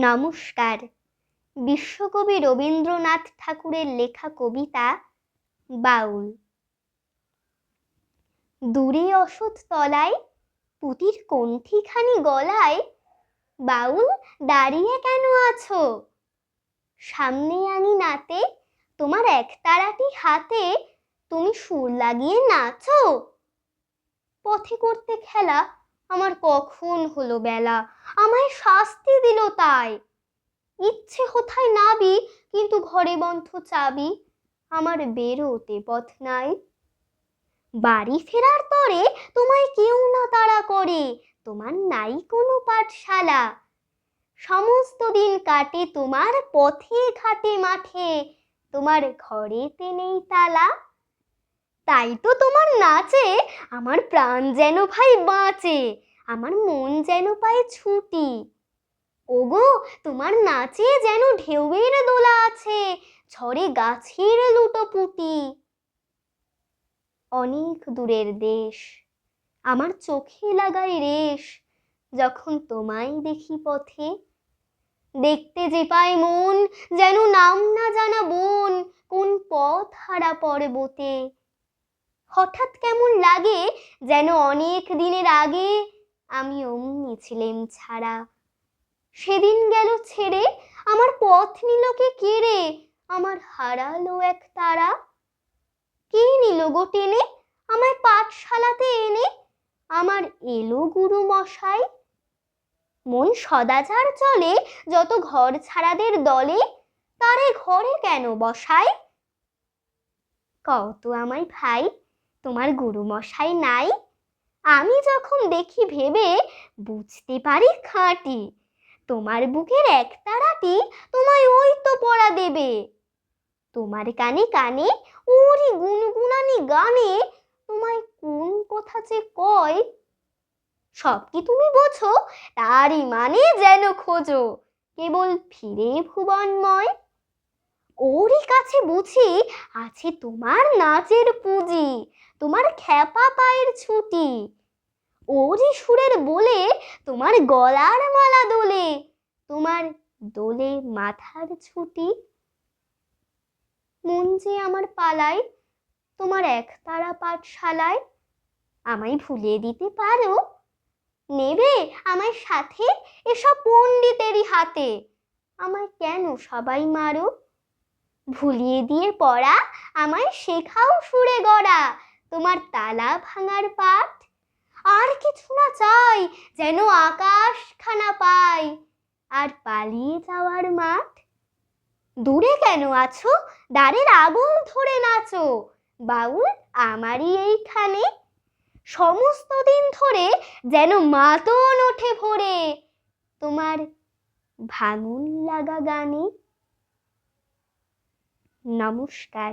নমস্কার। বিশ্বকবি রবীন্দ্রনাথ ঠাকুরের লেখা কবিতা বাউল। দূরে অসৎ তলায় পুতির কণ্ঠিখানি গলায়, বাউল দাঁড়িয়ে কেন আছো? সামনে আনি নাতে তোমার একতারাটি হাতে, তুমি সুর লাগিয়ে নাচো। পথে করতে খেলা আমার কখন হলো বেলা? আমায় শাস্তি দিল তাই। ইচ্ছে কোথায় নাবি, কিন্তু ঘরে বন্ধ চাবি। আমার বেরোতে পথ নাই। বাড়ি ফেরার তরে তোমায় কেউ না তাড়া করে। তোমার নাই কোনো পাঠশালা। সমস্ত দিন কাটে তোমার পথে ঘাটে মাঠে। তোমার ঘরেতে নেই তালা। তাই তো তোমার নাচে আমার প্রাণ যেন ভাই বাঁচে, আমার মন যেন পায় ছুটি। ওগো, তোমার নাচে যেন ঢেউয়ের দোলা আছে, ঝড়ে গাছের লুটোপুটি অনেক দূরের দেশ, আমার চোখে লাগাই রেশ, যখন তোমায় দেখি পথে। দেখতে যে পায় মন, যেন নাম না জানা বোন, কোন পথ হারা পর্বতে। হঠাৎ কেমন লাগে যেন অনেক দিনের আগে আমি অমনি ছিলেম ছাড়া। সেদিন গেল ছেড়ে আমার পথ নিল কে কেড়ে আমার হারালো এক তারা। কে নিল গো টেনে? আমায় পাঠশালাতে এনে? আমার এলো গুরু মশাই মন সদাচার চলে যত ঘর ছাড়াদের দলে। তারে ঘরে কেন বসায় কত আমায় ভাই তোমার গুরু মশাই নাই? আমি যখন দেখি ভেবে বুঝতে পারি খাঁটি। তোমার বুকের একতারাটি তোমায় ওই তো পড়া দেবে। তোমার কানে কানে ওরই গুনগুনানি গানে তোমায় কোন কথা যে কয়? সব কি তুমি বোঝো? তারই মানে যেন খোঁজো। কেবল ফিরে ভুবনময় ওরই কাছে বুঝি আছে তোমার নাচের পুঁজি, তোমার খ্যাপা পায়ের ছুটি। ওরই সুরের বলে তোমার গলার মালা দোলে, তোমার দোলে মাথার ছুটি। মন যে আমার পালায়, তোমার একতারা পাঠশালায়, আমায় ভুলিয়ে দিতে পারো? নেবে আমায় সাথে এসব পণ্ডিতেরই হাতে, আমায় কেন সবাই মারো? ভুলিয়ে দিয়ে পড়া, আমায় শেখাও সুরে গড়া, তোমার তালা ভাঙার পাঠ। আর কিছু না চাই যেন আকাশ খানা পাই। আর পালিয়ে যাওয়ার মাঠ? দূরে কেন আছো? দ্বারের আগুন ধরে নাচো। বাউল আমারই এইখানে। সমস্ত দিন ধরে যেন মাতন ওঠে ভোরে। তোমার ভাঙুন লাগা গানে নমস্কার